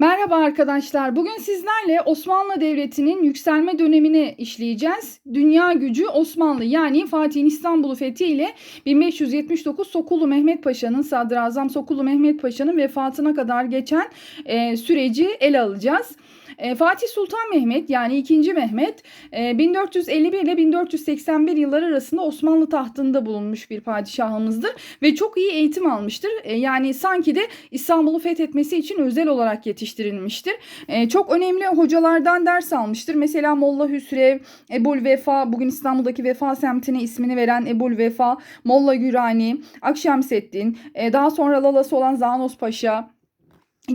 Merhaba arkadaşlar. Bugün sizlerle Osmanlı Devleti'nin yükselme dönemini işleyeceğiz. Dünya gücü Osmanlı yani Fatih'in İstanbul'u fethi ile 1579 Sokulu Mehmet Paşa'nın Sadrazam Sokulu Mehmet Paşa'nın vefatına kadar geçen e, süreci ele alacağız. E, Fatih Sultan Mehmet yani 2. Mehmet e, 1451 ile 1481 yılları arasında Osmanlı tahtında bulunmuş bir padişahımızdır ve çok iyi eğitim almıştır. E, yani sanki de İstanbul'u fethetmesi için özel olarak yetiştirilmiştir. E, çok önemli hocalardan ders almıştır. Mesela Molla Hüsrev, Ebul Vefa, bugün İstanbul'daki Vefa semtine ismini veren Ebul Vefa, Molla Gürani, Akşemseddin, e, daha sonra Lalası olan Zanos Paşa,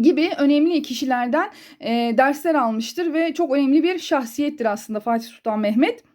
gibi önemli kişilerden e, dersler almıştır ve çok önemli bir şahsiyettir aslında Fatih Sultan Mehmet.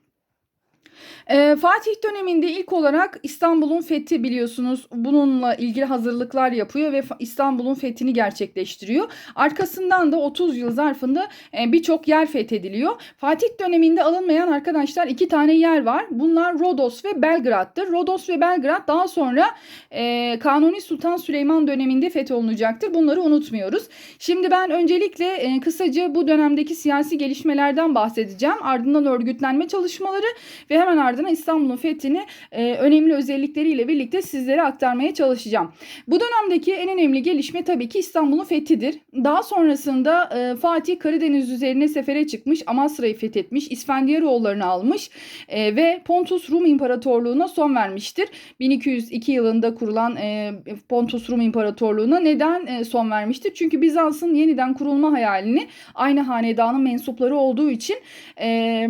Ee, Fatih döneminde ilk olarak İstanbul'un fethi biliyorsunuz bununla ilgili hazırlıklar yapıyor ve İstanbul'un fethini gerçekleştiriyor. Arkasından da 30 yıl zarfında e, birçok yer fethediliyor. Fatih döneminde alınmayan arkadaşlar iki tane yer var. Bunlar Rodos ve Belgrad'dır. Rodos ve Belgrad daha sonra e, Kanuni Sultan Süleyman döneminde fetholunacaktır. Bunları unutmuyoruz. Şimdi ben öncelikle e, kısaca bu dönemdeki siyasi gelişmelerden bahsedeceğim. Ardından örgütlenme çalışmaları ve hemen ardından İstanbul'un fethini e, önemli özellikleriyle birlikte sizlere aktarmaya çalışacağım. Bu dönemdeki en önemli gelişme tabii ki İstanbul'un fethidir. Daha sonrasında e, Fatih Karadeniz üzerine sefere çıkmış, Amasra'yı fethetmiş, İsfendiyaroğullarını almış e, ve Pontus Rum İmparatorluğu'na son vermiştir. 1202 yılında kurulan e, Pontus Rum İmparatorluğu'na neden e, son vermiştir? Çünkü Bizans'ın yeniden kurulma hayalini aynı hanedanın mensupları olduğu için e,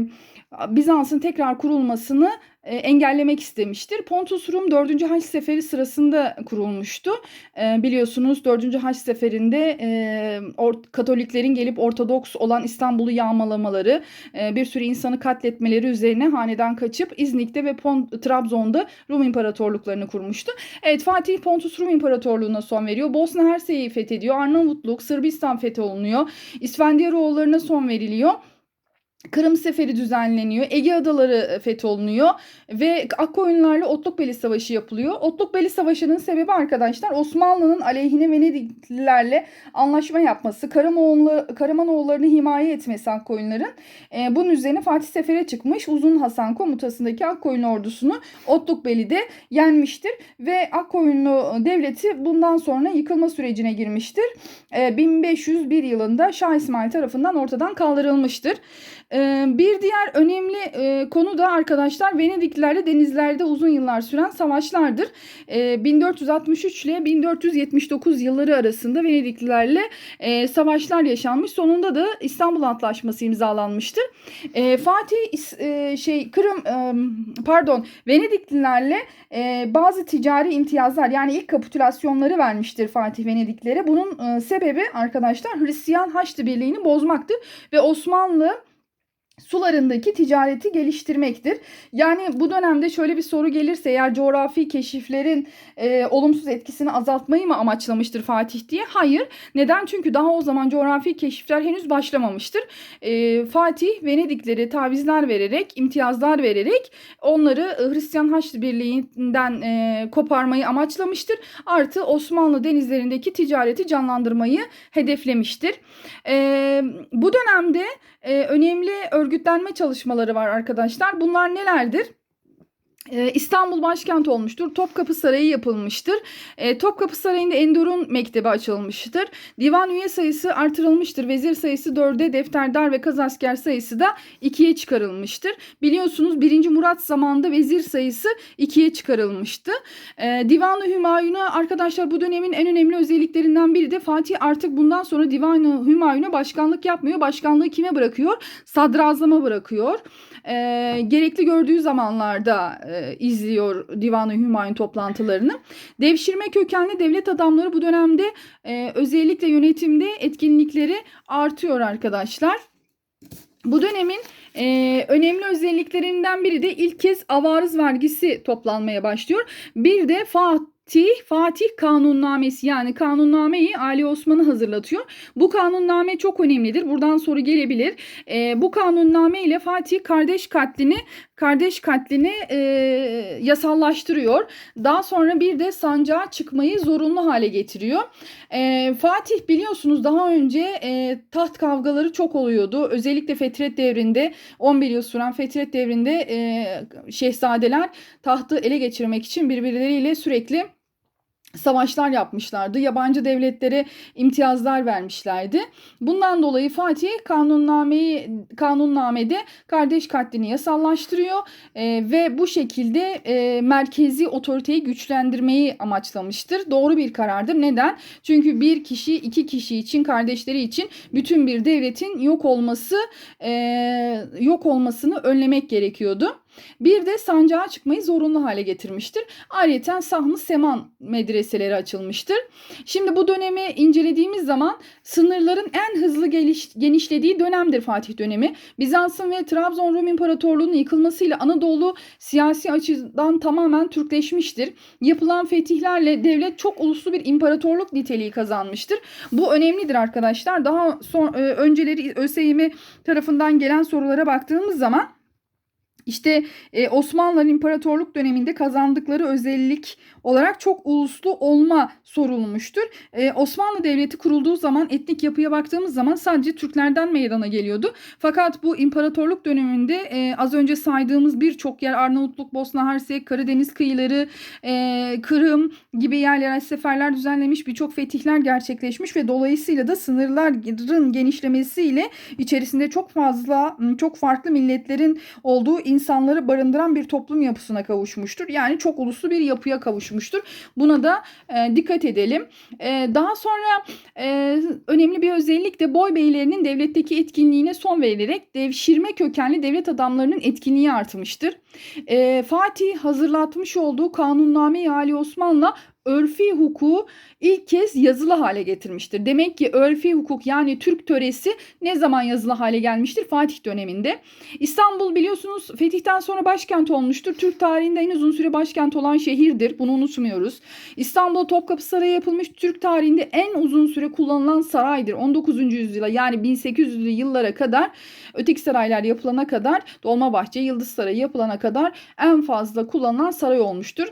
Bizans'ın tekrar kurulmasını e, engellemek istemiştir. Pontus Rum 4. Haç Seferi sırasında kurulmuştu. E, biliyorsunuz 4. Haç Seferi'nde e, Katoliklerin gelip Ortodoks olan İstanbul'u yağmalamaları, bir sürü insanı katletmeleri üzerine haneden kaçıp İznik'te ve Trabzon'da Rum İmparatorluklarını kurmuştu. Evet Fatih Pontus Rum İmparatorluğu'na son veriyor. Bosna Hersey'i fethediyor. Arnavutluk, Sırbistan fetholunuyor. İsfendiyaroğullarına son veriliyor. Kırım Seferi düzenleniyor. Ege Adaları e, fetholunuyor ve Akkoyunlarla Otlukbeli Savaşı yapılıyor. Otlukbeli Savaşı'nın sebebi arkadaşlar Osmanlı'nın aleyhine Venediklilerle anlaşma yapması, Karamanoğulları, Karamanoğullarını himaye etmesi Akkoyunların. E, bunun üzerine Fatih Sefer'e çıkmış. Uzun Hasan komutasındaki Akkoyun ordusunu Otlukbeli'de yenmiştir ve Akkoyunlu devleti bundan sonra yıkılma sürecine girmiştir. E, 1501 yılında Şah İsmail tarafından ortadan kaldırılmıştır. Ee, bir diğer önemli e, konu da arkadaşlar Venediklilerle denizlerde uzun yıllar süren savaşlardır. 1463 ee, ile 1479 yılları arasında Venediklilerle e, savaşlar yaşanmış. Sonunda da İstanbul Antlaşması imzalanmıştır. Ee, Fatih e, şey Kırım pardon Venediklilerle bazı ticari imtiyazlar yani ilk kapitülasyonları vermiştir Fatih Venediklere. Bunun sebebi arkadaşlar Hristiyan Haçlı Birliği'ni bozmaktır ve Osmanlı sularındaki ticareti geliştirmektir. Yani bu dönemde şöyle bir soru gelirse eğer coğrafi keşiflerin e, olumsuz etkisini azaltmayı mı amaçlamıştır Fatih diye? Hayır. Neden? Çünkü daha o zaman coğrafi keşifler henüz başlamamıştır. E, Fatih Venedikleri tavizler vererek, imtiyazlar vererek onları e, Hristiyan Haçlı Birliği'nden e, koparmayı amaçlamıştır. Artı Osmanlı denizlerindeki ticareti canlandırmayı hedeflemiştir. E, bu dönemde e, önemli örgütlenme çalışmaları var arkadaşlar. Bunlar nelerdir? Ee, İstanbul başkent olmuştur. Topkapı Sarayı yapılmıştır. Ee, Topkapı Sarayı'nda Endor'un mektebi açılmıştır. Divan üye sayısı artırılmıştır. Vezir sayısı 4'e, defterdar ve kazasker sayısı da 2'ye çıkarılmıştır. Biliyorsunuz 1. Murat zamanında vezir sayısı 2'ye çıkarılmıştı. Ee, Divan-ı Hümayun'a arkadaşlar bu dönemin en önemli özelliklerinden biri de Fatih artık bundan sonra Divan-ı Hümayun'a başkanlık yapmıyor. Başkanlığı kime bırakıyor? Sadrazama bırakıyor. Gerekli gördüğü zamanlarda e, izliyor Divan-ı Hümayun toplantılarını. Devşirme kökenli devlet adamları bu dönemde e, özellikle yönetimde etkinlikleri artıyor arkadaşlar. Bu dönemin e, önemli özelliklerinden biri de ilk kez avarız vergisi toplanmaya başlıyor. Bir de Fatih Fatih, Fatih Kanunnamesi yani Kanunnameyi Ali Osman'ı hazırlatıyor. Bu kanunname çok önemlidir. Buradan soru gelebilir. E, bu kanunname ile Fatih kardeş katlini kardeş katlini e, yasallaştırıyor. Daha sonra bir de sancağa çıkmayı zorunlu hale getiriyor. E, Fatih biliyorsunuz daha önce e, taht kavgaları çok oluyordu. Özellikle Fetret devrinde 11 yıl süren Fetret devrinde e, şehzadeler tahtı ele geçirmek için birbirleriyle sürekli savaşlar yapmışlardı. Yabancı devletlere imtiyazlar vermişlerdi. Bundan dolayı Fatih kanunnameyi kanunnamede kardeş katlini yasallaştırıyor e, ve bu şekilde e, merkezi otoriteyi güçlendirmeyi amaçlamıştır. Doğru bir karardır. Neden? Çünkü bir kişi iki kişi için kardeşleri için bütün bir devletin yok olması e, yok olmasını önlemek gerekiyordu. Bir de sancağa çıkmayı zorunlu hale getirmiştir. Ayrıca Sahn-ı Seman medreseleri açılmıştır. Şimdi bu dönemi incelediğimiz zaman sınırların en hızlı geliş, genişlediği dönemdir Fatih dönemi. Bizans'ın ve Trabzon Rum İmparatorluğu'nun yıkılmasıyla Anadolu siyasi açıdan tamamen Türkleşmiştir. Yapılan fetihlerle devlet çok uluslu bir imparatorluk niteliği kazanmıştır. Bu önemlidir arkadaşlar. Daha son, e, önceleri ÖSYM tarafından gelen sorulara baktığımız zaman işte e, Osmanlılar İmparatorluk döneminde kazandıkları özellik olarak çok uluslu olma sorulmuştur. E, Osmanlı Devleti kurulduğu zaman etnik yapıya baktığımız zaman sadece Türklerden meydana geliyordu. Fakat bu imparatorluk döneminde e, az önce saydığımız birçok yer Arnavutluk, Bosna Hersek, Karadeniz kıyıları, e, Kırım gibi yerlere seferler düzenlemiş birçok fetihler gerçekleşmiş ve dolayısıyla da sınırların genişlemesiyle içerisinde çok fazla çok farklı milletlerin olduğu insanları barındıran bir toplum yapısına kavuşmuştur. Yani çok uluslu bir yapıya kavuşmuştur. Buna da e, dikkat edelim. E, daha sonra e, önemli bir özellik de boy beylerinin devletteki etkinliğine son verilerek devşirme kökenli devlet adamlarının etkinliği artmıştır. E, Fatih hazırlatmış olduğu Kanunname-i Ali Osman'la örfi hukuku ilk kez yazılı hale getirmiştir. Demek ki örfi hukuk yani Türk töresi ne zaman yazılı hale gelmiştir? Fatih döneminde. İstanbul biliyorsunuz fetihten sonra başkent olmuştur. Türk tarihinde en uzun süre başkent olan şehirdir. Bunu unutmuyoruz. İstanbul Topkapı Sarayı yapılmış Türk tarihinde en uzun süre kullanılan saraydır. 19. yüzyıla yani 1800'lü yıllara kadar öteki saraylar yapılana kadar Dolmabahçe, Yıldız Sarayı yapılana kadar en fazla kullanılan saray olmuştur.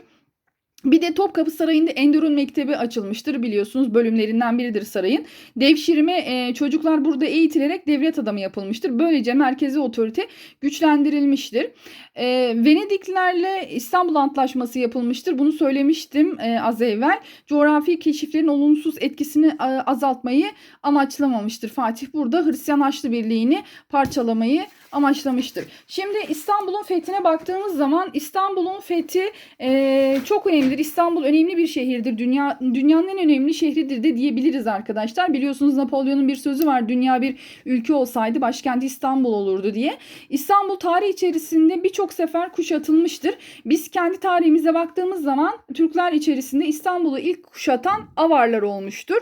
Bir de Topkapı Sarayı'nda Endurun Mektebi açılmıştır biliyorsunuz bölümlerinden biridir sarayın. Devşirme e, çocuklar burada eğitilerek devlet adamı yapılmıştır. Böylece merkezi otorite güçlendirilmiştir. E, Venediklilerle İstanbul Antlaşması yapılmıştır. Bunu söylemiştim e, az evvel. Coğrafi keşiflerin olumsuz etkisini e, azaltmayı amaçlamamıştır. Fatih burada Hristiyan Haçlı Birliği'ni parçalamayı amaçlamıştır. Şimdi İstanbul'un fethine baktığımız zaman İstanbul'un fethi e, çok önemlidir. İstanbul önemli bir şehirdir. Dünya dünyanın en önemli şehridir de diyebiliriz arkadaşlar. Biliyorsunuz Napolyon'un bir sözü var. Dünya bir ülke olsaydı başkenti İstanbul olurdu diye. İstanbul tarih içerisinde birçok sefer kuşatılmıştır. Biz kendi tarihimize baktığımız zaman Türkler içerisinde İstanbul'u ilk kuşatan Avarlar olmuştur.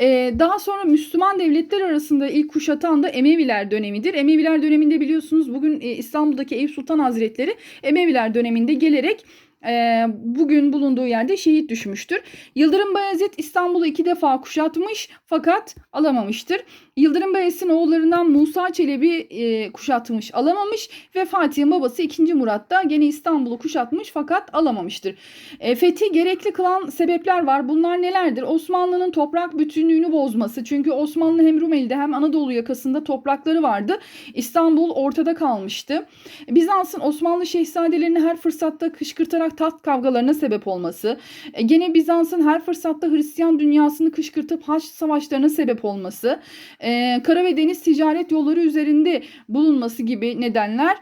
Ee, daha sonra Müslüman devletler arasında ilk kuşatan da Emeviler dönemidir. Emeviler döneminde biliyorsunuz bugün e, İstanbul'daki Eyüp Sultan Hazretleri Emeviler döneminde gelerek e, bugün bulunduğu yerde şehit düşmüştür. Yıldırım Bayezid İstanbul'u iki defa kuşatmış fakat alamamıştır. Yıldırım Bayezid'in oğullarından Musa Çelebi e, kuşatmış alamamış ve Fatih'in babası 2. Murat da gene İstanbul'u kuşatmış fakat alamamıştır. E, fethi gerekli kılan sebepler var. Bunlar nelerdir? Osmanlı'nın toprak bütünlüğünü bozması. Çünkü Osmanlı hem Rumeli'de hem Anadolu yakasında toprakları vardı. İstanbul ortada kalmıştı. Bizans'ın Osmanlı şehzadelerini her fırsatta kışkırtarak taht kavgalarına sebep olması. E, gene Bizans'ın her fırsatta Hristiyan dünyasını kışkırtıp Haç savaşlarına sebep olması. E, kara ve deniz ticaret yolları üzerinde bulunması gibi nedenler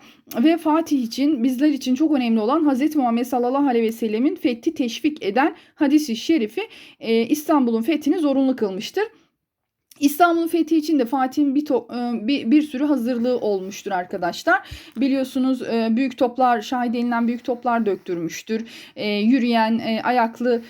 ve Fatih için bizler için çok önemli olan Hz. Muhammed sallallahu aleyhi ve sellemin fethi teşvik eden hadisi şerifi e, İstanbul'un fethini zorunlu kılmıştır. İstanbul'un fethi için de Fatih'in bir, e, bir, bir sürü hazırlığı olmuştur arkadaşlar. Biliyorsunuz e, büyük toplar, şahit denilen büyük toplar döktürmüştür. E, Yürüyen ayaklı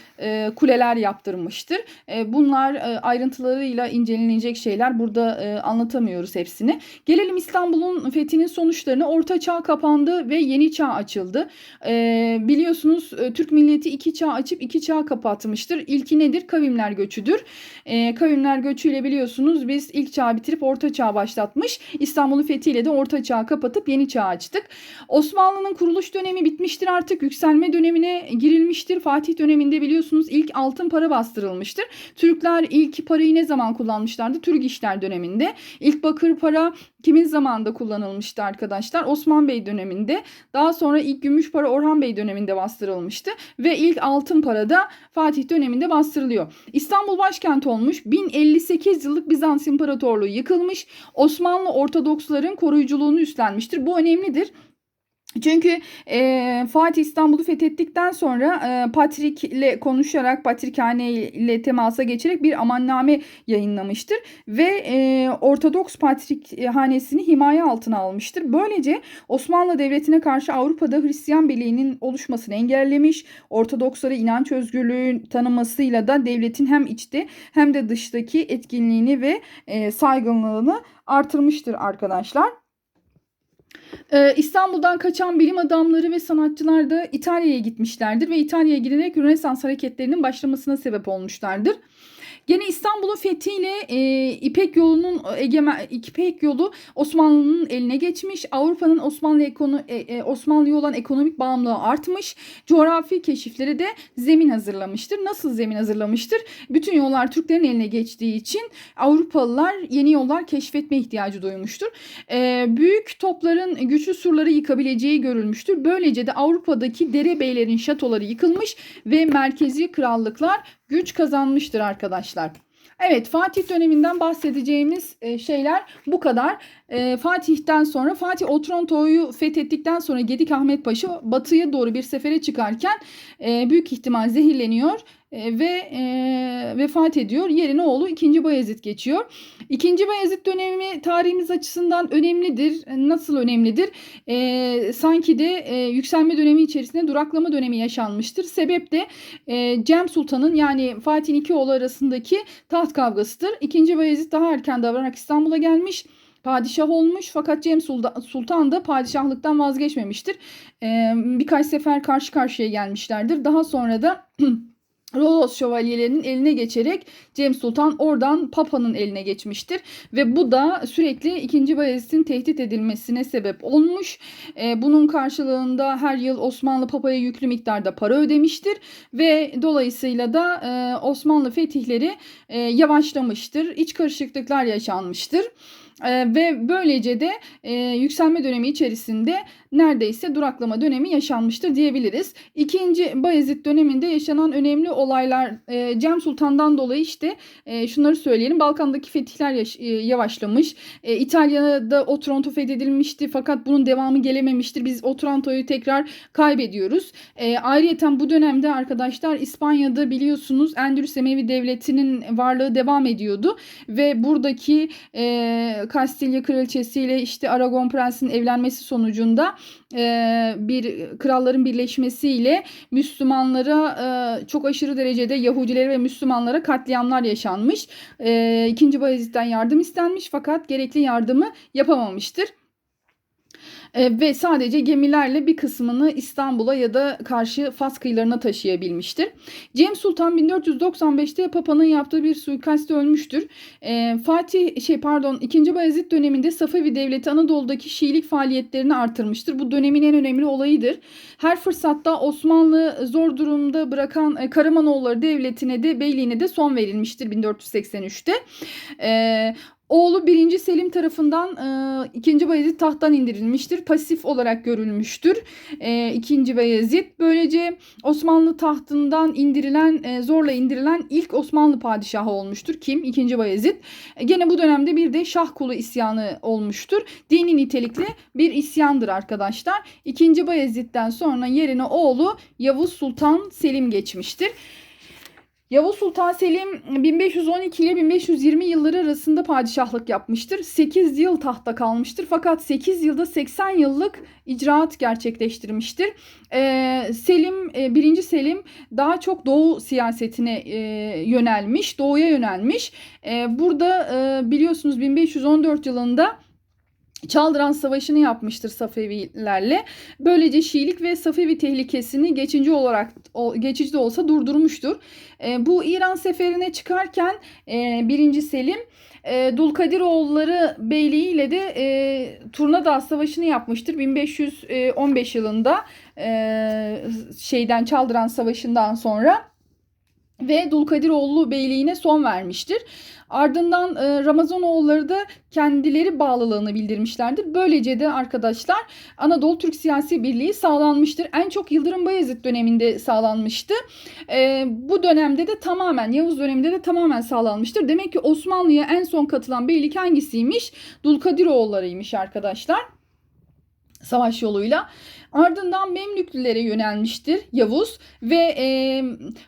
kuleler yaptırmıştır. Bunlar e, ayrıntılarıyla incelenecek şeyler. Burada anlatamıyoruz hepsini. Gelelim İstanbul'un fethinin sonuçlarına. Orta çağ kapandı ve yeni çağ açıldı. Biliyorsunuz Türk milleti iki çağ açıp iki çağ kapatmıştır. İlki nedir? Kavimler göçüdür. Kavimler göçüyle biliyorsunuz biz ilk çağı bitirip orta çağ başlatmış. İstanbul'un fethiyle de orta çağı kapatıp yeni çağ açtık. Osmanlı'nın kuruluş dönemi bitmiştir artık. Yükselme dönemine girilmiştir. Fatih döneminde biliyorsunuz ilk altın para bastırılmıştır. Türkler ilk parayı ne zaman kullanmışlardı? Türk işler döneminde. İlk bakır para kimin zamanında kullanılmıştı arkadaşlar? Osman Bey döneminde. Daha sonra ilk gümüş para Orhan Bey döneminde bastırılmıştı. Ve ilk altın para da Fatih döneminde bastırılıyor. İstanbul başkent olmuş. 1058 yıllık Bizans İmparatorluğu yıkılmış. Osmanlı Ortodoksların koruyuculuğunu üstlenmiştir. Bu önemlidir. Çünkü e, Fatih İstanbul'u fethettikten sonra e, Patrik ile konuşarak, Patrikhane ile temasa geçerek bir amanname yayınlamıştır. Ve e, Ortodoks Patrikhanesini himaye altına almıştır. Böylece Osmanlı Devleti'ne karşı Avrupa'da Hristiyan birliğinin oluşmasını engellemiş. Ortodokslara inanç özgürlüğü tanımasıyla da devletin hem içte hem de dıştaki etkinliğini ve e, saygınlığını artırmıştır arkadaşlar. Ee, İstanbul'dan kaçan bilim adamları ve sanatçılar da İtalya'ya gitmişlerdir ve İtalya'ya giderek Rönesans hareketlerinin başlamasına sebep olmuşlardır. Gene İstanbul'un fethiyle e, İpek yolunun egemen İpek yolu Osmanlı'nın eline geçmiş. Avrupa'nın Osmanlı ekonu, e, e, Osmanlı'ya olan ekonomik bağımlılığı artmış. Coğrafi keşifleri de zemin hazırlamıştır. Nasıl zemin hazırlamıştır? Bütün yollar Türklerin eline geçtiği için Avrupalılar yeni yollar keşfetme ihtiyacı duymuştur. E, büyük topların güçlü surları yıkabileceği görülmüştür. Böylece de Avrupa'daki derebeylerin şatoları yıkılmış ve merkezi krallıklar güç kazanmıştır arkadaşlar. Evet Fatih döneminden bahsedeceğimiz e, şeyler bu kadar. E, Fatih'ten sonra Fatih Otranto'yu fethettikten sonra Gedik Ahmet Paşa batıya doğru bir sefere çıkarken e, büyük ihtimal zehirleniyor e, ve e, vefat ediyor. Yerine oğlu 2. Bayezid geçiyor. 2. Bayezid dönemi tarihimiz açısından önemlidir. Nasıl önemlidir? E, sanki de e, yükselme dönemi içerisinde duraklama dönemi yaşanmıştır. Sebep de e, Cem Sultan'ın yani Fatih'in iki oğlu arasındaki taht kavgasıdır. 2. Bayezid daha erken davranarak İstanbul'a gelmiş padişah olmuş fakat Cem Sultan da padişahlıktan vazgeçmemiştir. Ee, birkaç sefer karşı karşıya gelmişlerdir. Daha sonra da Rolos şövalyelerinin eline geçerek Cem Sultan oradan Papa'nın eline geçmiştir. Ve bu da sürekli 2. Bayezid'in tehdit edilmesine sebep olmuş. Ee, bunun karşılığında her yıl Osmanlı Papa'ya yüklü miktarda para ödemiştir. Ve dolayısıyla da e, Osmanlı fetihleri e, yavaşlamıştır. İç karışıklıklar yaşanmıştır. Ee, ve böylece de e, yükselme dönemi içerisinde neredeyse duraklama dönemi yaşanmıştır diyebiliriz. İkinci Bayezid döneminde yaşanan önemli olaylar e, Cem Sultan'dan dolayı işte e, şunları söyleyelim. Balkan'daki fetihler yaş- e, yavaşlamış. E, İtalya'da Otranto fethedilmişti fakat bunun devamı gelememiştir. Biz Otranto'yu tekrar kaybediyoruz. E, ayrıyeten bu dönemde arkadaşlar İspanya'da biliyorsunuz Endülüs Emevi Devleti'nin varlığı devam ediyordu ve buradaki e, Kastilya Kraliçesi ile işte Aragon Prensi'nin evlenmesi sonucunda e, bir kralların birleşmesiyle Müslümanlara e, çok aşırı derecede Yahudilere ve Müslümanlara katliamlar yaşanmış. E, İkinci Bayezid'den yardım istenmiş fakat gerekli yardımı yapamamıştır. E, ve sadece gemilerle bir kısmını İstanbul'a ya da karşı Fas kıyılarına taşıyabilmiştir. Cem Sultan 1495'te Papa'nın yaptığı bir suikastte ölmüştür. E, Fatih şey pardon 2. Bayezid döneminde Safevi Devleti Anadolu'daki Şiilik faaliyetlerini artırmıştır. Bu dönemin en önemli olayıdır. Her fırsatta Osmanlı zor durumda bırakan e, Karamanoğulları Devleti'ne de beyliğine de son verilmiştir 1483'te. E, Oğlu 1. Selim tarafından e, 2. Bayezid tahttan indirilmiştir. Pasif olarak görülmüştür e, 2. Bayezid. Böylece Osmanlı tahtından indirilen, e, zorla indirilen ilk Osmanlı padişahı olmuştur. Kim? 2. Bayezid. E, gene bu dönemde bir de Şah Kulu isyanı olmuştur. Dini nitelikli bir isyandır arkadaşlar. 2. Bayezid'den sonra yerine oğlu Yavuz Sultan Selim geçmiştir. Yavuz Sultan Selim 1512 ile 1520 yılları arasında padişahlık yapmıştır. 8 yıl tahtta kalmıştır. Fakat 8 yılda 80 yıllık icraat gerçekleştirmiştir. Ee, Selim, e, 1. Selim daha çok doğu siyasetine e, yönelmiş, doğuya yönelmiş. E, burada e, biliyorsunuz 1514 yılında Çaldıran Savaşı'nı yapmıştır Safevilerle. Böylece Şiilik ve Safevi tehlikesini geçici olarak geçici de olsa durdurmuştur. E, bu İran seferine çıkarken e, 1. Selim e, Dulkadiroğulları Beyliği ile de e, Turnadağ Savaşı'nı yapmıştır 1515 yılında e, şeyden Çaldıran Savaşı'ndan sonra ve Dulkadiroğlu Beyliği'ne son vermiştir. Ardından e, Ramazanoğulları da kendileri bağlılığını bildirmişlerdir. Böylece de arkadaşlar Anadolu Türk Siyasi Birliği sağlanmıştır. En çok Yıldırım Bayezid döneminde sağlanmıştı. E, bu dönemde de tamamen Yavuz döneminde de tamamen sağlanmıştır. Demek ki Osmanlı'ya en son katılan beylik hangisiymiş? Dulkadiroğullarıymış arkadaşlar savaş yoluyla. Ardından Memlüklülere yönelmiştir Yavuz ve e,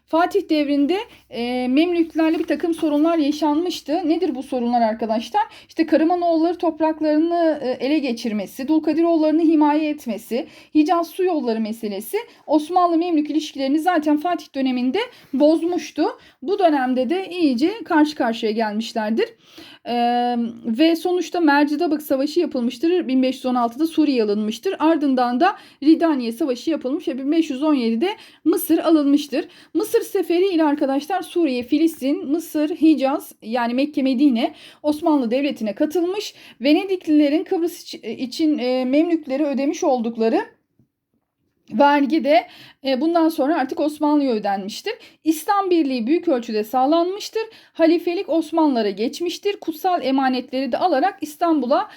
Fatih devrinde e, Memlüklülerle bir takım sorunlar yaşanmıştı. Nedir bu sorunlar arkadaşlar? İşte Karamanoğulları topraklarını e, ele geçirmesi, Dulkadiroğullarını himaye etmesi, Hicaz su yolları meselesi Osmanlı-Memlük ilişkilerini zaten Fatih döneminde bozmuştu. Bu dönemde de iyice karşı karşıya gelmişlerdir. Ee, ve sonuçta Mercidabık Savaşı yapılmıştır. 1516'da Suriye alınmıştır. Ardından da Ridaniye Savaşı yapılmış ve 1517'de Mısır alınmıştır. Mısır seferi ile arkadaşlar Suriye, Filistin, Mısır, Hicaz yani Mekke, Medine Osmanlı Devleti'ne katılmış. Venediklilerin Kıbrıs için e, Memlüklere ödemiş oldukları vergi de e, bundan sonra artık Osmanlı'ya ödenmiştir. İslam Birliği büyük ölçüde sağlanmıştır. Halifelik Osmanlılara geçmiştir. Kutsal emanetleri de alarak İstanbul'a e,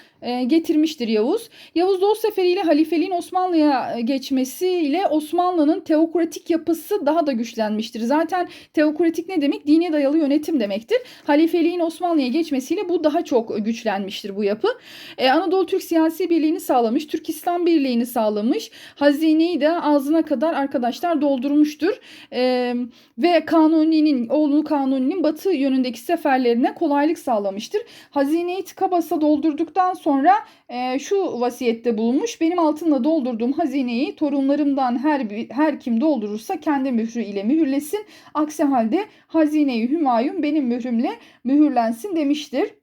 getirmiştir Yavuz. Yavuz Doğu Seferi ile halifeliğin Osmanlı'ya e, geçmesiyle Osmanlı'nın teokratik yapısı daha da güçlenmiştir. Zaten teokratik ne demek? Dine dayalı yönetim demektir. Halifeliğin Osmanlı'ya geçmesiyle bu daha çok güçlenmiştir bu yapı. Ee, Anadolu Türk Siyasi Birliği'ni sağlamış. Türk İslam Birliği'ni sağlamış. Hazineyi de ağzına kadar arkadaşlar doldurmuştur. Ee, ve Kanuni'nin, oğlu Kanuni'nin batı yönündeki seferlerine kolaylık sağlamıştır. Hazineyi tıka basa doldurduktan sonra sonra e, şu vasiyette bulunmuş. Benim altınla doldurduğum hazineyi torunlarımdan her her kim doldurursa kendi mührü ile mühürlesin. Aksi halde hazineyi Hümayun benim mührümle mühürlensin demiştir.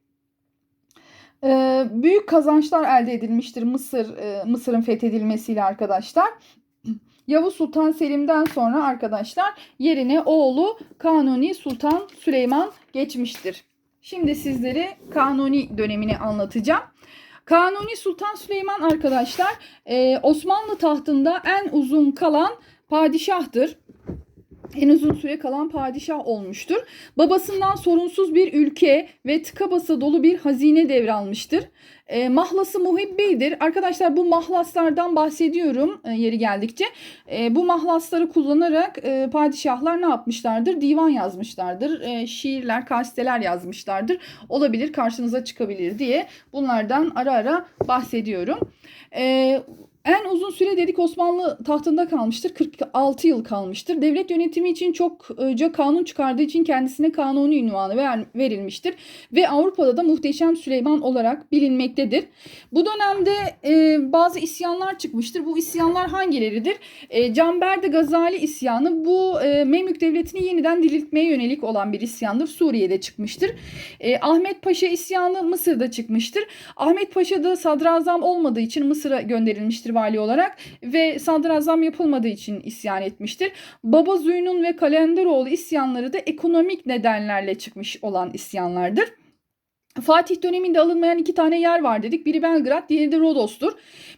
E, büyük kazançlar elde edilmiştir Mısır e, Mısır'ın fethedilmesiyle arkadaşlar. Yavuz Sultan Selim'den sonra arkadaşlar yerine oğlu Kanuni Sultan Süleyman geçmiştir. Şimdi sizlere Kanuni dönemini anlatacağım. Kanuni Sultan Süleyman arkadaşlar e, Osmanlı tahtında en uzun kalan padişahtır. En uzun süre kalan padişah olmuştur. Babasından sorunsuz bir ülke ve tıka basa dolu bir hazine devralmıştır. E, mahlası muhibbidir. Arkadaşlar bu mahlaslardan bahsediyorum e, yeri geldikçe. E, bu mahlasları kullanarak e, padişahlar ne yapmışlardır? Divan yazmışlardır. E, şiirler, kasteler yazmışlardır. Olabilir karşınıza çıkabilir diye bunlardan ara ara bahsediyorum. E, en uzun süre dedik Osmanlı tahtında kalmıştır. 46 yıl kalmıştır. Devlet yönetimi için çokça kanun çıkardığı için kendisine kanuni ünvanı ver, verilmiştir. Ve Avrupa'da da muhteşem Süleyman olarak bilinmektedir. Bu dönemde e, bazı isyanlar çıkmıştır. Bu isyanlar hangileridir? E, Canberdi Gazali isyanı bu e, Memlük Devleti'ni yeniden diriltmeye yönelik olan bir isyandır. Suriye'de çıkmıştır. E, Ahmet Paşa isyanı Mısır'da çıkmıştır. Ahmet Paşa da sadrazam olmadığı için Mısır'a gönderilmiştir etmiştir vali olarak ve sadrazam yapılmadığı için isyan etmiştir. Baba Züynun ve Kalenderoğlu isyanları da ekonomik nedenlerle çıkmış olan isyanlardır. Fatih döneminde alınmayan iki tane yer var dedik. Biri Belgrad, diğeri de Rodos'tur.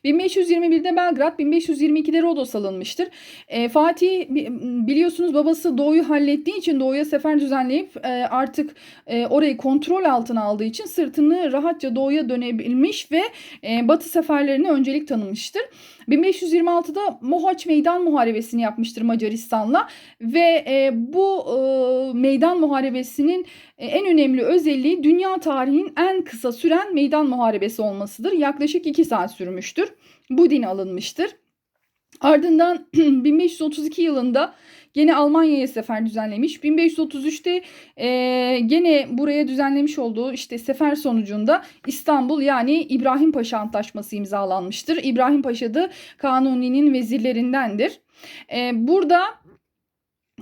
1521'de Belgrad, 1522'de Rodos alınmıştır. E, Fatih biliyorsunuz babası Doğu'yu hallettiği için Doğu'ya sefer düzenleyip e, artık e, orayı kontrol altına aldığı için sırtını rahatça Doğu'ya dönebilmiş ve e, Batı seferlerine öncelik tanımıştır. 1526'da Mohaç Meydan Muharebesi'ni yapmıştır Macaristan'la ve e, bu e, meydan muharebesinin e, en önemli özelliği dünya tarihinin en kısa süren meydan muharebesi olmasıdır. Yaklaşık 2 saat sürmüştür. Bu din alınmıştır. Ardından 1532 yılında gene Almanya'ya sefer düzenlemiş. 1533'te e, gene buraya düzenlemiş olduğu işte sefer sonucunda İstanbul yani İbrahim Paşa Antlaşması imzalanmıştır. İbrahim Paşa da Kanuni'nin vezirlerindendir. E, burada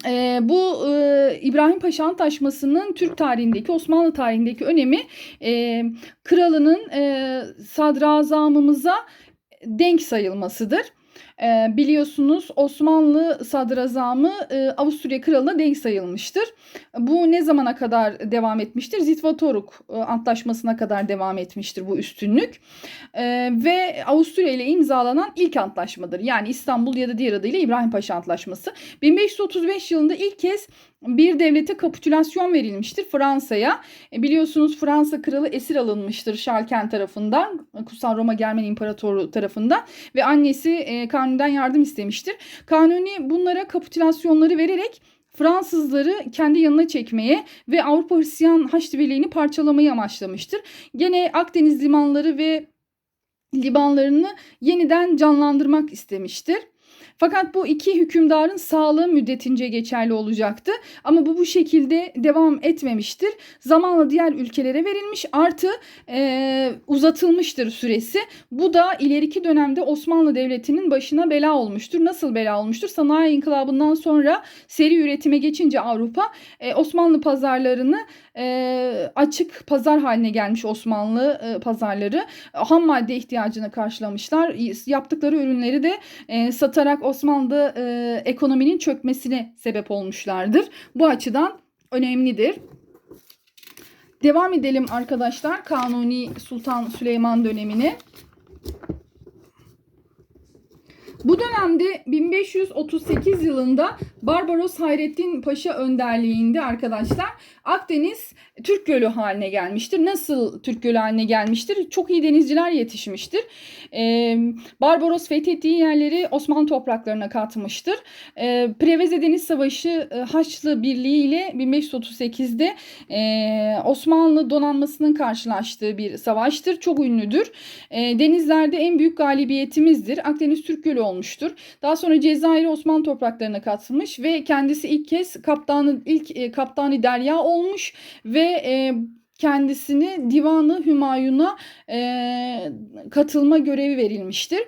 e, bu e, İbrahim Paşa Antlaşması'nın Türk tarihindeki, Osmanlı tarihindeki önemi e, kralının e, sadrazamımıza denk sayılmasıdır. E, biliyorsunuz Osmanlı sadrazamı e, Avusturya kralına denk sayılmıştır. Bu ne zamana kadar devam etmiştir? Zitvatoruk e, antlaşmasına kadar devam etmiştir bu üstünlük. E, ve Avusturya ile imzalanan ilk antlaşmadır. Yani İstanbul ya da diğer adıyla İbrahim Paşa Antlaşması. 1535 yılında ilk kez bir devlete kapitülasyon verilmiştir Fransa'ya. E, biliyorsunuz Fransa kralı esir alınmıştır Şalken tarafından, Kutsal Roma Germen İmparatoru tarafından ve annesi e, Kanuni'den yardım istemiştir. Kanuni bunlara kapitülasyonları vererek Fransızları kendi yanına çekmeye ve Avrupa Hristiyan Haçlı Birliği'ni parçalamayı amaçlamıştır. Gene Akdeniz limanları ve limanlarını yeniden canlandırmak istemiştir. Fakat bu iki hükümdarın sağlığı müddetince geçerli olacaktı. Ama bu bu şekilde devam etmemiştir. Zamanla diğer ülkelere verilmiş artı e, uzatılmıştır süresi. Bu da ileriki dönemde Osmanlı Devleti'nin başına bela olmuştur. Nasıl bela olmuştur? Sanayi inkılabından sonra seri üretime geçince Avrupa e, Osmanlı pazarlarını e, açık pazar haline gelmiş Osmanlı e, pazarları. Ham madde ihtiyacını karşılamışlar. Yaptıkları ürünleri de e, satarak Osmanlı e, ekonominin çökmesine sebep olmuşlardır. Bu açıdan önemlidir. Devam edelim arkadaşlar Kanuni Sultan Süleyman dönemine. Bu dönemde 1538 yılında Barbaros Hayrettin Paşa önderliğinde arkadaşlar Akdeniz Türk Gölü haline gelmiştir. Nasıl Türk Gölü haline gelmiştir? Çok iyi denizciler yetişmiştir. Ee, Barbaros fethettiği yerleri Osmanlı topraklarına katmıştır. Ee, Preveze Deniz Savaşı e, Haçlı Birliği ile 1538'de e, Osmanlı donanmasının karşılaştığı bir savaştır. Çok ünlüdür. E, denizlerde en büyük galibiyetimizdir. Akdeniz Türk Gölü olmuştur. Daha sonra Cezayir'i Osmanlı topraklarına katılmış ve kendisi ilk kez kaptanı ilk e, kaptanı derya olmuş ve e, kendisini Divanı Hümayun'a e, katılma görevi verilmiştir.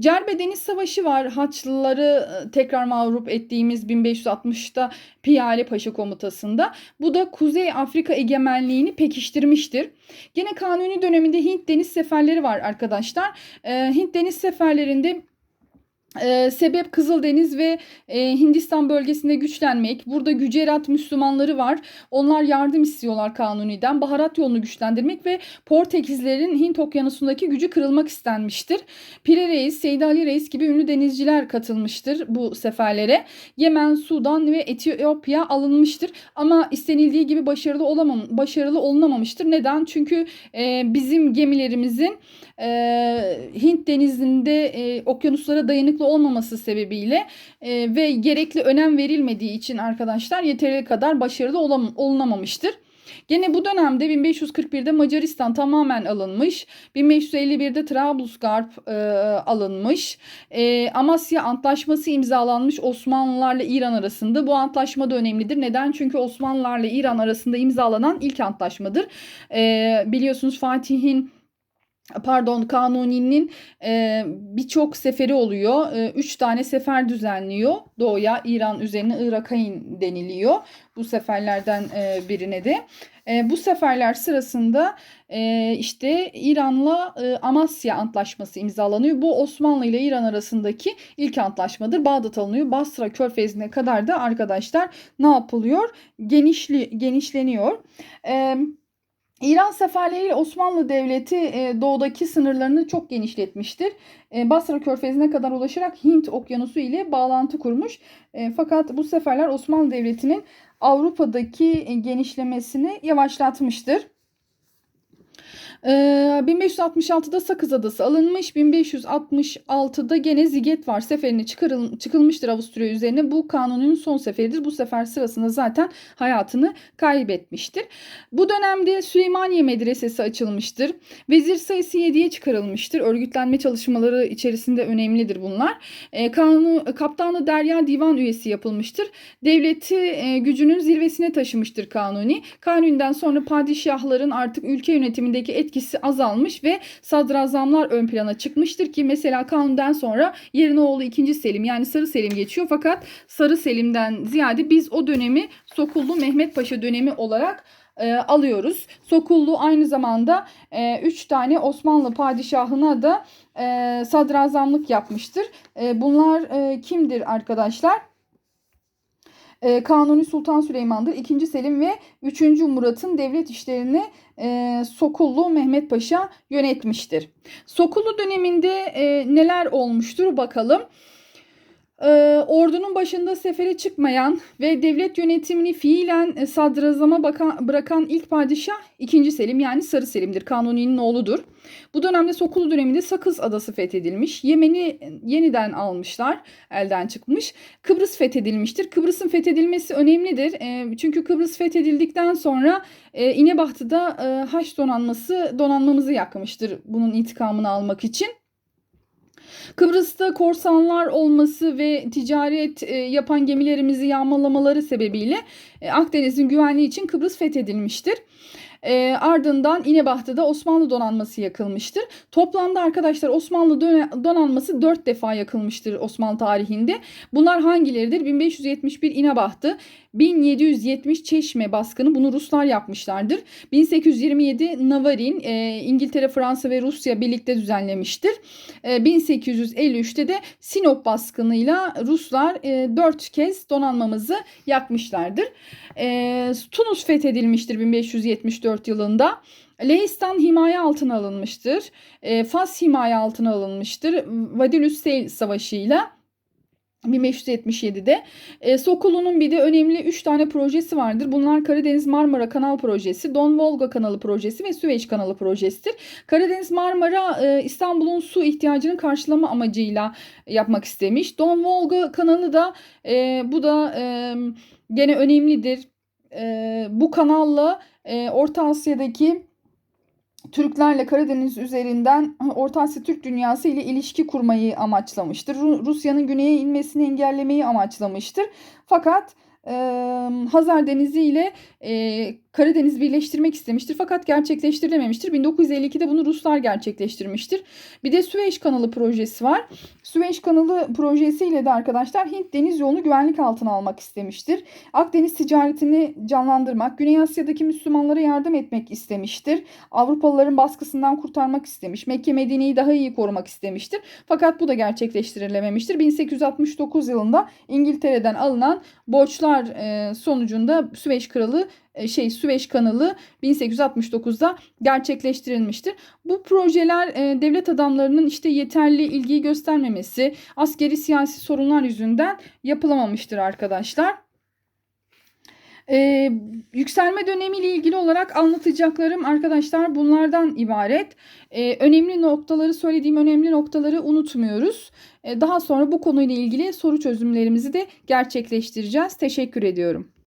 Cerbe Deniz Savaşı var. Haçlıları e, tekrar mağlup ettiğimiz 1560'ta Piyale Paşa komutasında. Bu da Kuzey Afrika egemenliğini pekiştirmiştir. Gene Kanuni döneminde Hint deniz seferleri var arkadaşlar. Ee, Hint deniz seferlerinde ee, sebep Kızıldeniz ve e, Hindistan bölgesinde güçlenmek. Burada Gücerat Müslümanları var. Onlar yardım istiyorlar Kanuni'den. Baharat yolunu güçlendirmek ve Portekizlerin Hint okyanusundaki gücü kırılmak istenmiştir. Pire Reis, Seydi Ali Reis gibi ünlü denizciler katılmıştır bu seferlere. Yemen, Sudan ve Etiyopya alınmıştır. Ama istenildiği gibi başarılı olamam başarılı olunamamıştır. Neden? Çünkü e, bizim gemilerimizin e, Hint denizinde e, okyanuslara dayanıklı olmaması sebebiyle e, ve gerekli önem verilmediği için arkadaşlar yeteri kadar başarılı olam, olunamamıştır. Gene bu dönemde 1541'de Macaristan tamamen alınmış. 1551'de Trablusgarp e, alınmış. E, Amasya Antlaşması imzalanmış Osmanlılarla İran arasında. Bu antlaşma da önemlidir. Neden? Çünkü Osmanlılarla İran arasında imzalanan ilk antlaşmadır. E, biliyorsunuz Fatih'in pardon Kanuni'nin e, birçok seferi oluyor. E, üç tane sefer düzenliyor. Doğuya, İran üzerine Irakayn deniliyor. Bu seferlerden e, birine de. E, bu seferler sırasında e, işte İran'la e, Amasya Antlaşması imzalanıyor. Bu Osmanlı ile İran arasındaki ilk antlaşmadır. Bağdat alınıyor. Basra Körfezi'ne kadar da arkadaşlar ne yapılıyor? Genişli, genişleniyor. Evet. İran seferleriyle Osmanlı Devleti e, doğudaki sınırlarını çok genişletmiştir. E, Basra Körfezi'ne kadar ulaşarak Hint Okyanusu ile bağlantı kurmuş. E, fakat bu seferler Osmanlı Devleti'nin Avrupa'daki genişlemesini yavaşlatmıştır. Ee, 1566'da Sakız Adası alınmış. 1566'da gene Ziget var. Seferini çıkarıl çıkılmıştır Avusturya üzerine. Bu kanunun son seferidir. Bu sefer sırasında zaten hayatını kaybetmiştir. Bu dönemde Süleymaniye Medresesi açılmıştır. Vezir sayısı 7'ye çıkarılmıştır. Örgütlenme çalışmaları içerisinde önemlidir bunlar. Ee, kanunu, Kaptanı Derya Divan üyesi yapılmıştır. Devleti e, gücünün zirvesine taşımıştır Kanuni. Kanuni'den sonra padişahların artık ülke yönetimindeki etkisi azalmış ve sadrazamlar ön plana çıkmıştır ki mesela Kanuni'den sonra yerine oğlu 2. Selim yani Sarı Selim geçiyor fakat Sarı Selim'den ziyade biz o dönemi Sokullu Mehmet Paşa dönemi olarak e, alıyoruz. Sokullu aynı zamanda 3 tane Osmanlı padişahına da e, sadrazamlık yapmıştır. E, bunlar e, kimdir arkadaşlar? E, Kanuni Sultan Süleyman'dır. 2. Selim ve 3. Murat'ın devlet işlerini e, Sokullu Mehmet Paşa yönetmiştir. Sokullu döneminde e, neler olmuştur bakalım. E, ordunun başında sefere çıkmayan ve devlet yönetimini fiilen e, sadrazama bakan, bırakan ilk padişah 2. Selim yani Sarı Selim'dir. Kanuni'nin oğludur. Bu dönemde Sokullu döneminde Sakız Adası fethedilmiş. Yemen'i yeniden almışlar. Elden çıkmış. Kıbrıs fethedilmiştir. Kıbrıs'ın fethedilmesi önemlidir. E, çünkü Kıbrıs fethedildikten sonra e, İnebahtı'da e, Haç donanması donanmamızı yakmıştır. Bunun intikamını almak için. Kıbrıs'ta korsanlar olması ve ticaret e, yapan gemilerimizi yağmalamaları sebebiyle e, Akdeniz'in güvenliği için Kıbrıs fethedilmiştir. E, ardından İnebahtı'da Osmanlı donanması yakılmıştır. Toplamda arkadaşlar Osmanlı donanması 4 defa yakılmıştır Osmanlı tarihinde. Bunlar hangileridir? 1571 İnebahtı, 1770 Çeşme baskını bunu Ruslar yapmışlardır. 1827 Navarin e, İngiltere, Fransa ve Rusya birlikte düzenlemiştir. E, 1853'te de Sinop baskınıyla Ruslar e, 4 kez donanmamızı yakmışlardır. E, Tunus fethedilmiştir 1574 yılında. Lehistan himaye altına alınmıştır. E, Fas himaye altına alınmıştır. Vadilüs Savaşı ile 1577'de. E, Sokulu'nun bir de önemli 3 tane projesi vardır. Bunlar Karadeniz Marmara Kanal Projesi, Don Volga Kanalı Projesi ve Süveyş Kanalı Projesidir. Karadeniz Marmara e, İstanbul'un su ihtiyacını karşılama amacıyla yapmak istemiş. Don Volga Kanalı da e, bu da e, gene önemlidir. E, bu kanalla e, Orta Asya'daki Türklerle Karadeniz üzerinden Orta Asya Türk dünyası ile ilişki kurmayı amaçlamıştır. Rusya'nın güneye inmesini engellemeyi amaçlamıştır. Fakat Hazar Denizi ile Karadeniz birleştirmek istemiştir fakat gerçekleştirilememiştir. 1952'de bunu Ruslar gerçekleştirmiştir. Bir de Süveyş Kanalı projesi var. Süveyş Kanalı projesiyle de arkadaşlar Hint deniz yolunu güvenlik altına almak istemiştir. Akdeniz ticaretini canlandırmak, Güney Asya'daki Müslümanlara yardım etmek istemiştir. Avrupalıların baskısından kurtarmak istemiş. Mekke Medine'yi daha iyi korumak istemiştir. Fakat bu da gerçekleştirilememiştir. 1869 yılında İngiltere'den alınan borçlar sonucunda Süveyş Kralı şey Süveyş kanalı 1869'da gerçekleştirilmiştir. Bu projeler e, devlet adamlarının işte yeterli ilgiyi göstermemesi, askeri siyasi sorunlar yüzünden yapılamamıştır arkadaşlar. Ee, yükselme dönemiyle ilgili olarak anlatacaklarım arkadaşlar bunlardan ibaret. Ee, önemli noktaları söylediğim önemli noktaları unutmuyoruz. Ee, daha sonra bu konuyla ilgili soru çözümlerimizi de gerçekleştireceğiz. Teşekkür ediyorum.